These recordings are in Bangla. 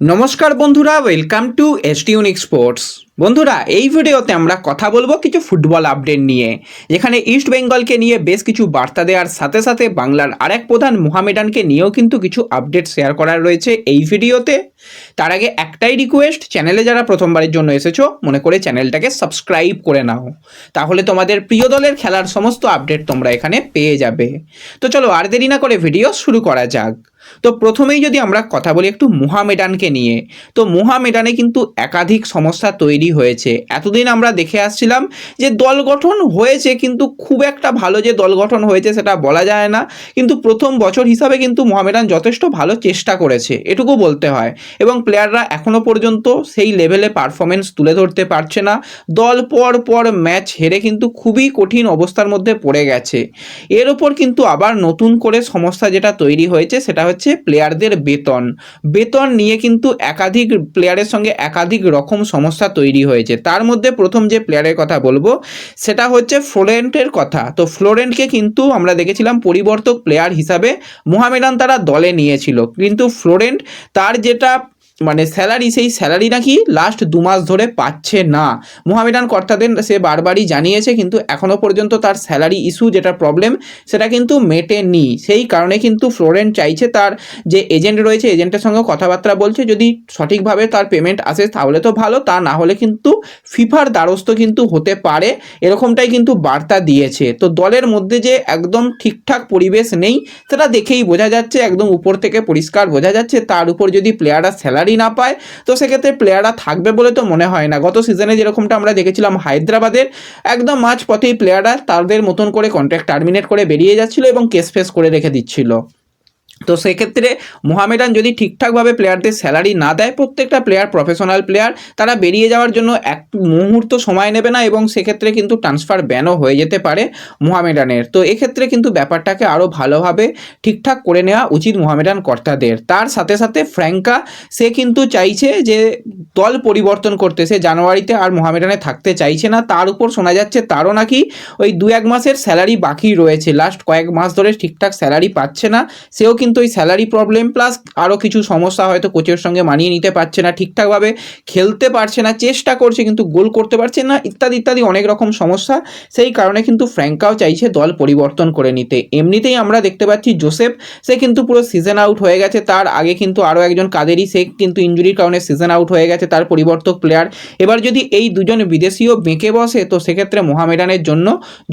নমস্কার বন্ধুরা ওয়েলকাম টু এসটিউনিক স্পোর্টস বন্ধুরা, এই ভিডিওতে আমরা কথা বলব কিছু ফুটবল আপডেট নিয়ে, যেখানে ইস্ট বেঙ্গলকে নিয়ে বেশ কিছু বার্তা দেওয়ার সাথে সাথে বাংলার আরেক প্রধান মোহামেডানকে নিয়েও কিন্তু কিছু আপডেট শেয়ার করার রয়েছে এই ভিডিওতে। তার আগে একটাই রিকোয়েস্ট চ্যানেলে যারা প্রথমবারের জন্য এসেছ, মনে করে চ্যানেলটাকে সাবস্ক্রাইব করে নাও। তাহলে তোমাদের প্রিয় দলের খেলার সমস্ত আপডেট তোমরা এখানে পেয়ে যাবে। তো চলো আর দেরি না করে ভিডিও শুরু করা যাক। তো প্রথমেই যদি আমরা কথা বলি একটু মোহামেডানকে নিয়ে, তো মোহামেডানে কিন্তু একাধিক সমস্যা তৈরি হয়েছে। এতদিন আমরা দেখে আসছিলাম যে দল গঠন হয়েছে কিন্তু খুব একটা ভালো যে দল গঠন হয়েছে সেটা বলা যায় না, কিন্তু প্রথম বছর হিসাবে কিন্তু মোহামেডান যথেষ্ট ভালো চেষ্টা করেছে, এটুকু বলতে হয়। এবং প্লেয়াররা এখনও পর্যন্ত সেই লেভেলে পারফরমেন্স তুলে ধরতে পারছে না। দল পর পর ম্যাচ হেরে কিন্তু খুবই কঠিন অবস্থার মধ্যে পড়ে গেছে। এর ওপর কিন্তু আবার নতুন করে সমস্যা যেটা তৈরি হয়েছে সেটা হচ্ছে প্লেয়ারদের বেতন। বেতন নিয়ে কিন্তু একাধিক প্লেয়ারের সঙ্গে একাধিক রকম সমস্যা তৈরি হয়েছে। তার মধ্যে প্রথম যে প্লেয়ারের কথা বলব, সেটা হচ্ছে ফ্লোরেন্টের কথা। তো ফ্লোরেন্টকে কিন্তু আমরা দেখেছিলাম পরিবর্তক প্লেয়ার হিসাবে মোহামেডান তারা দলে নিয়েছিল। কিন্তু ফ্লোরেন্ট তার যেটা মানে স্যালারি, সেই স্যালারি নাকি লাস্ট দু মাস ধরে পাচ্ছে না। মোহামেডান কর্তাদের সে বারবারই জানিয়েছে, কিন্তু এখনও পর্যন্ত তার স্যালারি ইস্যু যেটা প্রবলেম সেটা কিন্তু মেটেনি। সেই কারণে কিন্তু ফ্লোরেন্ট চাইছে তার যে এজেন্ট রয়েছে এজেন্টের সঙ্গে কথাবার্তা বলছে, যদি সঠিকভাবে তার পেমেন্ট আসে তাহলে তো ভালো, তা না হলে কিন্তু ফিফার দ্বারস্থ কিন্তু হতে পারে, এরকমটাই কিন্তু বার্তা দিয়েছে। তো দলের মধ্যে যে একদম ঠিকঠাক পরিবেশ নেই, সেটা দেখেই বোঝা যাচ্ছে, একদম উপর থেকে পরিষ্কার বোঝা যাচ্ছে, তার উপর যদি প্লেয়াররা স্যালারি না পায়, তো সেক্ষেত্রে প্লেয়াররা থাকবে বলে তো মনে হয় না। গত সিজনে যেরকমটা আমরা দেখেছিলাম হায়দ্রাবাদের, একদম মাঝ পথেই প্লেয়াররা তাদের মতন করে কন্ট্রাক্ট টার্মিনেট করে বেরিয়ে যাচ্ছিল এবং কেস ফেস করে রেখে দিচ্ছিল। তো সেক্ষেত্রে মোহামেডান যদি ঠিকঠাকভাবে প্লেয়ারদের স্যালারি না দেয়, প্রত্যেকটা প্লেয়ার প্রফেশনাল প্লেয়ার তারা বেরিয়ে যাওয়ার জন্য এক মুহূর্ত সময় নেবে না এবং সেক্ষেত্রে কিন্তু ট্রান্সফার ব্যানও হয়ে যেতে পারে মোহামেডানের তো এক্ষেত্রে কিন্তু ব্যাপারটাকে আরও ভালোভাবে ঠিকঠাক করে নেওয়া উচিত মোহামেডান কর্তাদের। তার সাথে সাথে ফ্র্যাঙ্কা সে কিন্তু চাইছে যে দল পরিবর্তন করতে। সে জানুয়ারিতে আর মোহামেডানে থাকতে চাইছে না। তার উপর শোনা যাচ্ছে তারও নাকি ওই দু এক মাসের স্যালারি বাকি রয়েছে। লাস্ট কয়েক মাস ধরে ঠিকঠাক স্যালারি পাচ্ছে না। সেও কিন্তু ওই স্যালারি প্রবলেম প্লাস আরও কিছু সমস্যা হয়তো কোচের সঙ্গে মানিয়ে নিতে পারছে না ঠিকঠাকভাবে খেলতে পারছে না, চেষ্টা করছে কিন্তু গোল করতে পারছে না, ইত্যাদি ইত্যাদি অনেক রকম সমস্যা। সেই কারণে কিন্তু ফ্র্যাঙ্কাও চাইছে দল পরিবর্তন করে নিতে। এমনিতেই আমরা দেখতে পাচ্ছি জোসেফ সে কিন্তু পুরো সিজন আউট হয়ে গেছে। তার আগে কিন্তু আরও একজন কাদেরই সে কিন্তু ইঞ্জুরির কারণে সিজন আউট হয়ে গেছে তার পরিবর্তক প্লেয়ার এবার যদি এই দুজন বিদেশিও বেঁকে বসে, তো সেক্ষেত্রে মোহামেডানের জন্য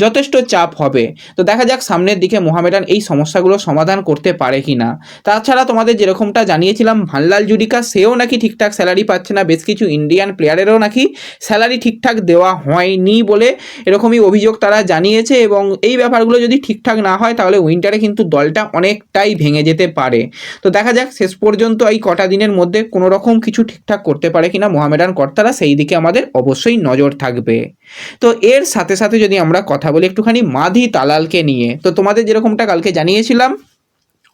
যথেষ্ট চাপ হবে। তো দেখা যাক সামনের দিকে মোহামেডান এই সমস্যাগুলো সমাধান করতে পারে কি না তাছাড়া তোমাদের যেরকমটা জানিয়েছিলাম, ভানলাল জুডিকা, সেও নাকি ঠিকঠাক স্যালারি পাচ্ছে না, বেশ কিছু ইন্ডিয়ান প্লেয়ারেরও নাকি স্যালারি ঠিকঠাক দেওয়া হয়নি বলে এরকমই অভিযোগ তারা জানিয়েছে এবং এই ব্যাপারগুলো যদি ঠিকঠাক না হয়, তাহলে উইন্টারে কিন্তু দলটা অনেকটাই ভেঙে যেতে পারে। তো দেখা যাক, শেষ পর্যন্ত এই কটা দিনের মধ্যে কোনো রকম কিছু ঠিকঠাক করতে পারে কিনা মোহামেডান কর্তারা, সেই দিকে আমাদের অবশ্যই নজর থাকবে। তো এর সাথে সাথে যদি আমরা কথা বলি একটুখানি মাধি তালালকে নিয়ে, তো তোমাদের যেরকমটা কালকে জানিয়েছিলাম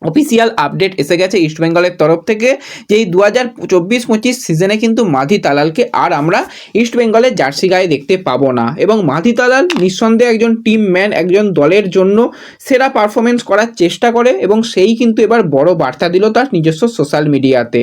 অফিসিয়াল আপডেট এসে গেছে ইস্টবেঙ্গলের তরফ থেকে যে এই দু হাজার চব্বিশ পঁচিশ সিজনে কিন্তু মাধি তালালকে আর আমরা ইস্টবেঙ্গলের জার্সি গায়ে দেখতে পাবো না। এবং মাধি তালাল নিঃসন্দেহে একজন টিম ম্যান একজন দলের জন্য সেরা পারফরমেন্স করার চেষ্টা করে এবং সেই কিন্তু এবার বড় বার্তা দিল তার নিজস্ব সোশ্যাল মিডিয়াতে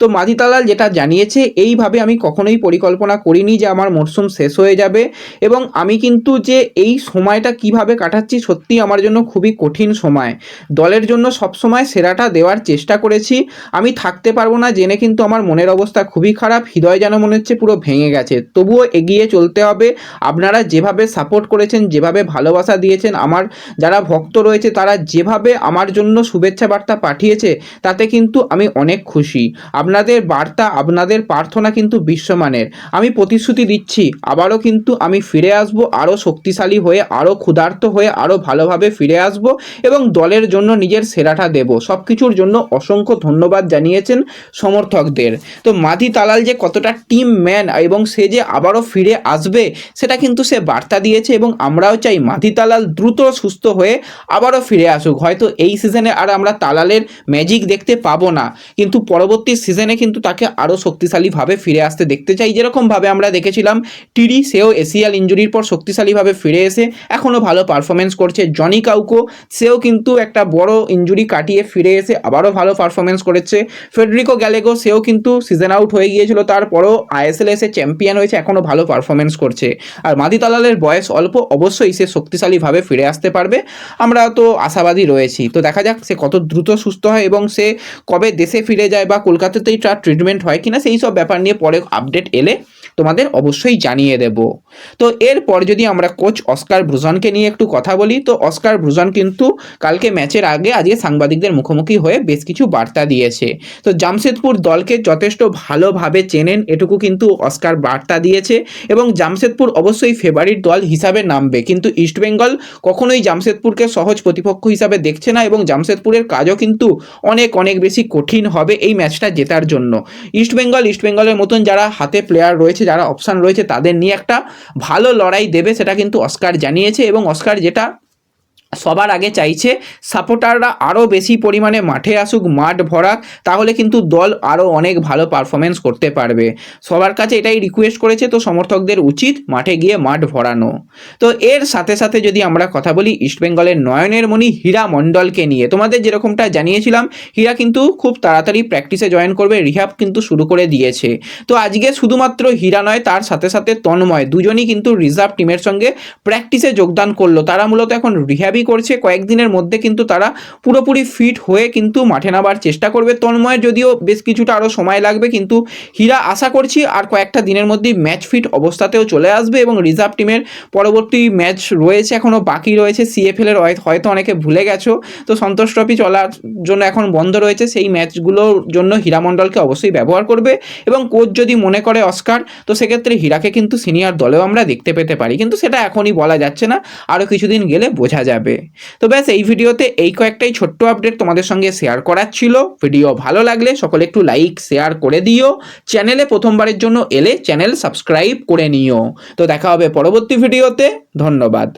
তো। মাধি তালাল যেটা জানিয়েছে, এইভাবে আমি কখনোই পরিকল্পনা করিনি যে আমার মরশুম শেষ হয়ে যাবে এবং আমি কিন্তু যে এই সময়টা কীভাবে কাটাচ্ছি সত্যি আমার জন্য খুবই কঠিন সময়। দলের জন্য সবসময় সেরাটা দেওয়ার চেষ্টা করেছি। আমি থাকতে পারব না জেনে কিন্তু আমার মনের অবস্থা খুবই খারাপ, হৃদয় যেন মনে হচ্ছে পুরো ভেঙে গেছে। তবুও এগিয়ে চলতে হবে। আপনারা যেভাবে সাপোর্ট করেছেন, যেভাবে ভালোবাসা দিয়েছেন, আমার যারা ভক্ত রয়েছে তারা যেভাবে আমার জন্য শুভেচ্ছা বার্তা পাঠিয়েছে, তাতে কিন্তু আমি অনেক খুশি। আপনাদের বার্তা, আপনাদের প্রার্থনা কিন্তু বিশ্বমানের। আমি প্রতিশ্রুতি দিচ্ছি, আবারও কিন্তু আমি ফিরে আসব, আরও শক্তিশালী হয়ে, আরও ক্ষুধার্ত হয়ে, আরও ভালোভাবে ফিরে আসব এবং দলের জন্য নিজের সেরাটা দেব। সব কিছুর জন্য অসংখ্য ধন্যবাদ জানিয়েছেন সমর্থকদের। তো মাধি তালাল যে কতটা টিম ম্যান এবং সে যে আবারও ফিরে আসবে, সেটা কিন্তু সে বার্তা দিয়েছে এবং আমরাও চাই মাধি তালাল দ্রুত সুস্থ হয়ে আবারও ফিরে আসুক। হয়তো এই সিজনে আর আমরা তালালের ম্যাজিক দেখতে পাবো না। কিন্তু পরবর্তী সিজনে কিন্তু তাকে আরও শক্তিশালীভাবে ফিরে আসতে দেখতে চাই। যেরকমভাবে আমরা দেখেছিলাম, টিরি সেও এসিয়াল ইঞ্জুরির পর শক্তিশালীভাবে ফিরে এসে এখনও ভালো পারফরমেন্স করছে। জনি কাউকো, সেও কিন্তু একটা বড় ইঞ্জুরি কাটিয়ে ফিরে এসে আবারও ভালো পারফরমেন্স করেছে। ফেডরিকো গ্যালেগো, সেও কিন্তু সিজন আউট হয়ে গিয়েছিল। তারপরও আইএসএল এসে চ্যাম্পিয়ন হয়েছে এখনও ভালো পারফরমেন্স করছে। আর মাদি তালালের বয়স অল্প, অবশ্যই সে শক্তিশালীভাবে ফিরে আসতে পারবে। আমরা তো আশাবাদী রয়েছি। তো দেখা যাক সে কত দ্রুত সুস্থ হয় এবং সে কবে দেশে ফিরে যায় বা কলকাতাতেই তার ট্রিটমেন্ট হয় কিনা, সেই সব ব্যাপার নিয়ে পরে আপডেট এলে তোমাদের অবশ্যই জানিয়ে দেব। তো এরপর যদি আমরা কোচ অস্কার ব্রুজনকে নিয়ে একটু কথা বলি, তো অস্কার ব্রুজন কিন্তু কালকে ম্যাচের আগে আজকে সাংবাদিকদের মুখোমুখি হয়ে বেশ কিছু বার্তা দিয়েছে। তো জামশেদপুর দলকে যথেষ্ট ভালোভাবে চেনেন এটুকু কিন্তু অস্কার বার্তা দিয়েছে এবং জামশেদপুর অবশ্যই ফেভারিট দল হিসাবে নামবে। কিন্তু ইস্টবেঙ্গল কখনোই জামশেদপুরকে সহজ প্রতিপক্ষ হিসাবে দেখছে না এবং জামশেদপুরের কাজও কিন্তু অনেক অনেক বেশি কঠিন হবে এই ম্যাচটা জেতার জন্য। ইস্টবেঙ্গল ইস্টবেঙ্গলের মতন যারা হাতে প্লেয়ার রয়েছে যারা অপশান রয়েছে তাদের নিয়ে একটা ভালো লড়াই দেবে সেটা কিন্তু অস্কার জানিয়েছে এবং অস্কার যেটা সবার আগে চাইছে সাপোর্টাররা আরও বেশি পরিমাণে মাঠে আসুক, মাঠ ভরাক, তাহলে কিন্তু দল আরও অনেক ভালো পারফরমেন্স করতে পারবে। সবার কাছে এটাই রিকোয়েস্ট করেছে, তো সমর্থকদের উচিত মাঠে গিয়ে মাঠ ভরানো। তো এর সাথে সাথে যদি আমরা কথা বলি ইস্টবেঙ্গলের নয়নের মণি হীরা মণ্ডলকে নিয়ে, তোমাদের যেরকমটা জানিয়েছিলাম, হীরা কিন্তু খুব তাড়াতাড়ি প্র্যাকটিসে জয়েন করবে রিহাব কিন্তু শুরু করে দিয়েছে। তো আজকে শুধুমাত্র হীরা নয়, তার সাথে সাথে তন্ময়, দুজনই কিন্তু রিজার্ভ টিমের সঙ্গে প্র্যাকটিসে যোগদান করল। তারা মূলত এখন রিহ্যাবই করছে, কয়েকদিনের মধ্যে কিন্তু তারা পুরোপুরি ফিট হয়ে কিন্তু মাঠে নামার চেষ্টা করবে। তন্ময়ের যদিও বেশ কিছুটা আরও সময় লাগবে, কিন্তু হীরা আশা করছি আর কয়েকটা দিনের মধ্যেই ম্যাচ ফিট অবস্থাতেও চলে আসবে এবং রিজার্ভ টিমের পরবর্তী ম্যাচ রয়েছে এখনও বাকি রয়েছে। সিএফএল এর হয়- হয়তো অনেকে ভুলে গেছো। তো সন্তোষ ট্রফি চলার জন্য এখন বন্ধ রয়েছে। সেই ম্যাচগুলোর জন্য হীরা মণ্ডলকে অবশ্যই ব্যবহার করবে এবং কোচ যদি মনে করে অস্কার, তো সেক্ষেত্রে হীরাকে কিন্তু সিনিয়র দলেও আমরা দেখতে পেতে পারি। কিন্তু সেটা এখনই বলা যাচ্ছে না। আরও কিছুদিন গেলে বোঝা যাবে। তো ব্যাস, এই ভিডিওতে এই কয়েকটাই ছোট্ট আপডেট তোমাদের সঙ্গে শেয়ার করার ছিল। ভিডিও ভালো লাগলে সকলে একটু লাইক শেয়ার করে দিও। চ্যানেলে প্রথমবারের জন্য এলে চ্যানেল সাবস্ক্রাইব করে নিও। তো দেখা হবে পরবর্তী ভিডিওতে ধন্যবাদ।